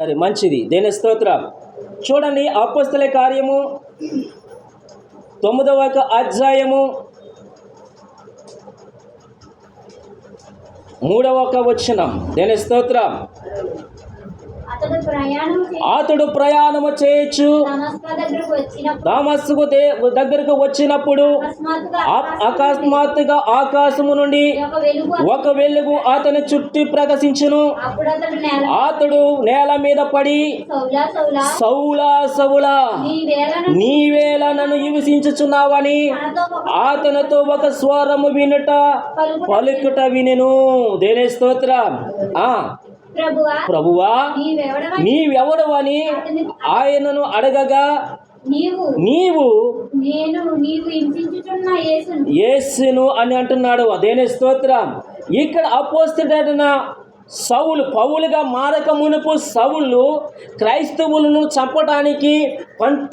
సరే మంచిది. దేని స్తోత్రం? చూడండి అపస్తుల కార్యము తొమ్మిదవ అధ్యాయము మూడవ ఒక వచనం. దేని స్తోత్రం? అతడు ప్రయాణము చేయొచ్చు దమస్కా దగ్గరకు వచ్చినప్పుడు అకస్మాత్తుగా ఆకాశము నుండి ఒక వెలుగు అతని చుట్టి ప్రకాశించును. అప్పుడు అతడు నేల మీద పడి సౌలా సౌలా నీవేళ నన్ను హింసించుచున్నావని అతనితో ఒక స్వరము వినుట పలుకుట పలుకుట వినెను. దేని స్తోత్రం? ఆ ప్రభువా నీవెవడవని ఆయనను అడగగా నీవు నేను నీవు హింసించుచున్న యేసును. యేసును అని అంటున్నాడు. అదేనే స్తోత్రం. ఇక్కడ అపోస్తుడైన సౌలు పౌలుగా మారక మునుపు సౌలు క్రైస్తవులను చంపడానికి పంట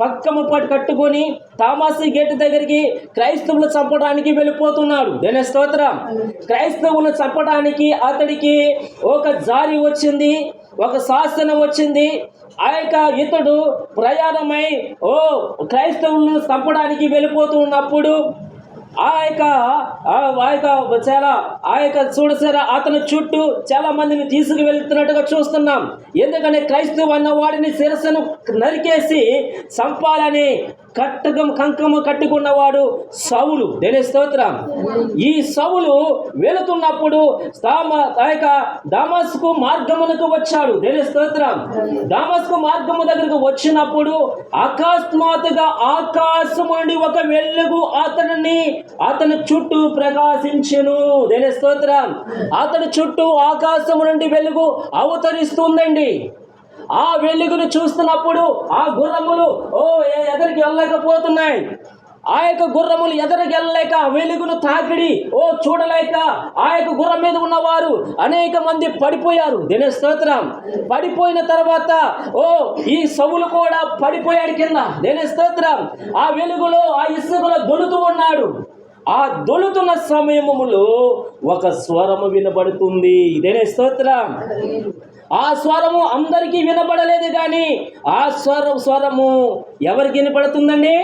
పక్కము పట్టు కట్టుకొని తామాసి గేట్ దగ్గరికి క్రైస్తవులు చంపడానికి వెళ్ళిపోతున్నాడు. దేని స్తోత్రం. క్రైస్తవులను చంపడానికి అతడికి ఒక జారి వచ్చింది ఒక శాసనం వచ్చింది. ఆ యొక్క ఇతడు ప్రయాణమై ఓ క్రైస్తవులను చంపడానికి వెళ్ళిపోతున్నప్పుడు ఆ యొక్క ఆ- యొక్క చాలా ఆ యొక్క చూడసారా అతని చుట్టూ చాలా మందిని తీసుకువెళ్తున్నట్టుగా చూస్తున్నాం. ఎందుకంటే క్రైస్తవు అన్న వాడిని శిరస్సును నరికేసి చంపాలని కట్టకం కంకము కట్టుకున్నవాడు సవులు దేని స్తోత్రం. ఈ సవులు వెళుతున్నప్పుడు తామ ఆ యొక్క దామస్కు మార్గమునకు వచ్చాడు. దేని స్తోత్రం. దామస్కు మార్గము దగ్గరకు వచ్చినప్పుడు అకస్మాత్తుగా ఆకాశము నుండి ఒక వెలుగు అతనిని అతని చుట్టూ ప్రకాశించును. దేని స్తోత్రం. అతని చుట్టూ ఆకాశము నుండి వెలుగు అవతరిస్తుందండి. ఆ వెలుగును చూస్తున్నప్పుడు ఆ గుర్రములు ఓ ఎ- వెళ్ళలేకపోతున్నాయి ఆ యొక్క గుర్రములు ఎదరగెళ్ళలేక ఆ వెలుగును తాకిడి ఓ చూడలేక ఆ యొక్క గుర్రం మీద ఉన్నవారు అనేక మంది పడిపోయారు. దినే స్తోత్రం. పడిపోయిన తర్వాత ఓ ఈ సవులు కూడా పడిపోయాడు కింద. దినే స్తోత్రం. ఆ వెలుగులో ఆ ఇసుకలో దొలుతూ ఉన్నాడు. ఆ దొలుతున్న సమయములో ఒక స్వరము వినబడుతుంది. ఇదేనే స్తోత్రం. ఆ స్వరము అందరికీ వినబడలేదు కానీ ఆ స్వరం స్వరము ఎవరికి వినపడుతుందండి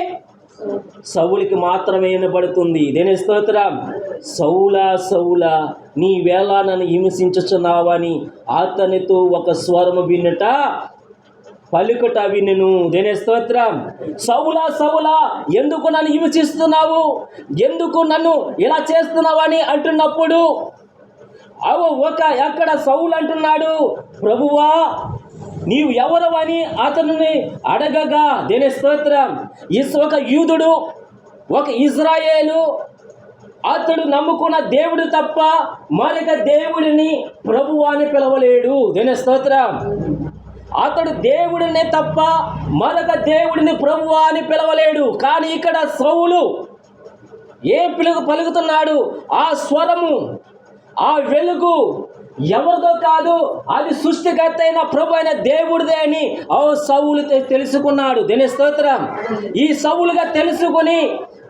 సౌలికి మాత్రమే వినబడుతుంది. ఇదేనే స్తోత్రం. సౌలా సౌలా నీ వేళ నన్ను హింసించుచున్నావని అతనితో ఒక స్వరము వినుట పలుకుట వినును దేనే స్తోత్రం? సౌలా సౌలా ఎందుకు నన్ను హింసిస్తున్నావు? ఎందుకు నన్ను ఇలా చేస్తున్నావని అంటున్నప్పుడు అవు ఒక ఎక్కడ సౌలు అంటున్నాడు ప్రభువా నీవు ఎవరు అని అతనిని అడగగా దేని స్తోత్రం? ఇస్ ఒక యూదుడు ఒక ఇజ్రాయేలు అతడు నమ్ముకున్న దేవుడు తప్ప మరొక దేవుడిని ప్రభువు అని పిలవలేడు. దేని స్తోత్రం? అతడు దేవుడినే తప్ప మరొక దేవుడిని ప్రభు అని పిలవలేడు. కానీ ఇక్కడ సౌలు ఏ పిలుగు పలుకుతున్నాడు? ఆ స్వరము ఆ వెలుగు ఎవరిదో కాదు అది సృష్టికర్త అయిన ప్రభు అయిన దేవుడిదే అని ఓ సౌలు తెలుసుకున్నాడు. దీని స్తోత్రం. ఈ సౌలుగా తెలుసుకుని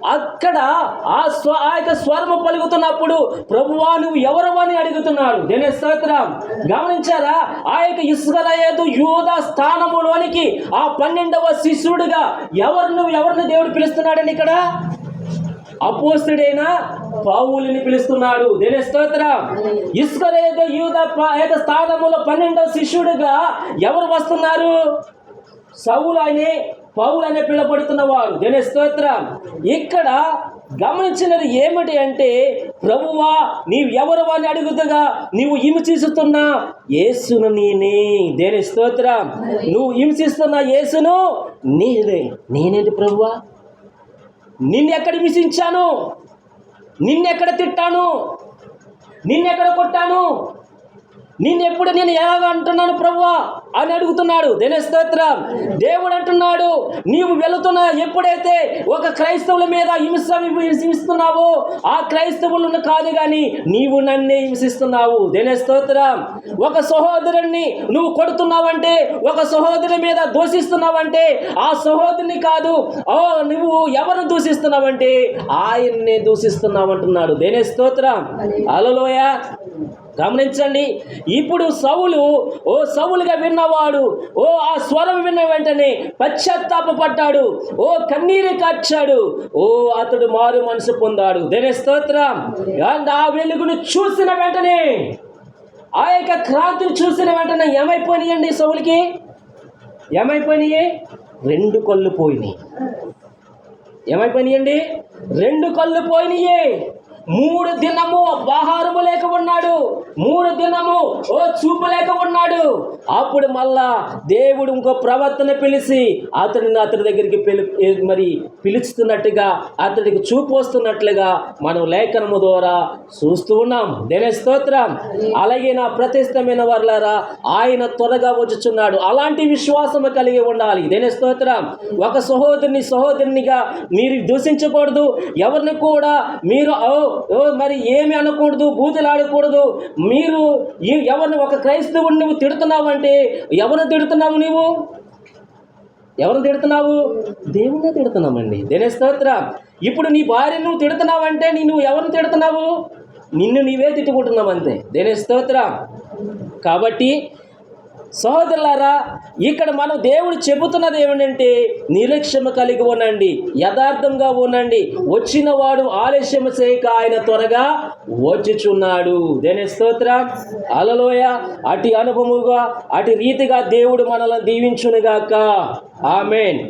అక్కడ ఆ స్వ ఆ యొక్క స్వరము పలుకుతున్నప్పుడు ప్రభువా నువ్వు అని అడుగుతున్నాడు. దేని స్తోత్రం? గమనించారా? ఆ యొక్క ఇస్కరయేదు యూద స్థానములోనికి ఆ పన్నెండవ శిష్యుడిగా ఎవరు నువ్వు ఎవరిని దేవుడు పిలుస్తున్నాడని ఇక్కడ? అపోస్తుడైన పావులిని పిలుస్తున్నాడు. దేని స్తోత్రం? ఇస్కరేత యూద ప- స్థానములో పన్నెండవ శిష్యుడిగా ఎవరు వస్తున్నారు? సౌలు అనే పౌలు అనే పిలబడుతున్నవాడు దేని స్తోత్రం. ఇక్కడ గమనించినది ఏమిటి అంటే ప్రభువా నీవు ఎవరు అని అడుగుతుగా నీవు హింసిస్తున్నా యేసును నేనే. దేని స్తోత్రం. నువ్వు హింసిస్తున్న యేసును నేనే. నేనేంటి ప్రభువా? నిన్నెక్కడ హింసించాను? నిన్నెక్కడ తిట్టాను? నిన్నెక్కడ కొట్టాను? నిన్నెప్పుడు నేను ఎలాగ అంటున్నాను ప్రభువా? అని అడుగుతున్నాడు. దినస్తోత్రం దేవుడు అంటున్నాడు నీవు వెళుతున్న ఎప్పుడైతే ఒక క్రైస్తవుల మీద హింస హింసిస్తున్నావో ఆ క్రైస్తవులను కాదు కానీ నీవు నన్నే హింసిస్తున్నావు. దినస్తోత్రం ఒక సహోదరుణ్ణి నువ్వు కొడుతున్నావంటే ఒక సహోదరుని మీద దూషిస్తున్నావంటే ఆ సహోదరుని కాదు ఓ నువ్వు ఎవరు దూషిస్తున్నావంటే ఆయన్నే దూషిస్తున్నావు అంటున్నాడు. దేని స్తోత్రం. అలలోయ గమనించండి. ఇప్పుడు సవులు ఓ సవులుగా విన్న ఉన్నవాడు ఓ ఆ స్వరం విన్న వెంటనే పశ్చాత్తాపడ్డాడు ఓ కన్నీరు కార్చాడు. ఓ అతడు మారు మనసు పొందాడు. దేని స్తోత్రం. ఆ వెలుగును చూసిన వెంటనే ఆ యొక్క క్రాంతిని చూసిన వెంటనే ఏమైపోయినాయండి సౌలికి? ఏమైపోయినాయి? రెండు కళ్ళు పోయినాయి. ఏమైపోయినాయండి? రెండు కళ్ళు పోయినాయి. మూడు దినము ఆహారము లేక ఉన్నాడు. మూడు దినము ఓ చూపు లేక ఉన్నాడు. అప్పుడు మళ్ళా దేవుడు ఇంకో ప్రవర్తన పిలిచి అతడిని అతడి దగ్గరికి పిలి మరి పిలుచుతున్నట్టుగా అతడికి చూపు వస్తున్నట్లుగా మనం లేఖనము ద్వారా చూస్తూ ఉన్నాం. దేని స్తోత్రం. అలాగే నా ప్రతిష్టమైన వర్లారా ఆయన త్వరగా వచ్చుచున్నాడు. అలాంటి విశ్వాసము కలిగి ఉండాలి. దేని స్తోత్రం. ఒక సహోదరుని సహోదరునిగా మీరు దూషించకూడదు. ఎవరిని కూడా మీరు మరి ఏమి అనకూడదు? బూతులాడకూడదు. మీరు ఎవరిని ఒక క్రైస్తవుని నువ్వు తిడుతున్నావు అంటే ఎవరిని తిడుతున్నావు నీవు? ఎవరిని తిడుతున్నావు? దేవుణ్ణే తిడుతున్నామండి. దేని స్తోత్రం. ఇప్పుడు నీ భార్య నువ్వు తిడుతున్నావంటే నీ నువ్వు ఎవరిని తిడుతున్నావు? నిన్ను నీవే తిట్టుకుంటున్నావు అంతే దేని కాబట్టి సహోదరులారా ఇక్కడ మనం దేవుడు చెబుతున్నది ఏమిటంటే నిర్లక్ష్యము కలిగి ఉండండి యథార్థంగా ఉండండి. వచ్చిన వాడు ఆలస్యం చేయక ఆయన త్వరగా వచ్చుచున్నాడు. దేని స్తోత్ర? అలలోయ అటు అనుభవముగా అటు రీతిగా దేవుడు మనల్ని దీవించునుగాక. ఆమెన్.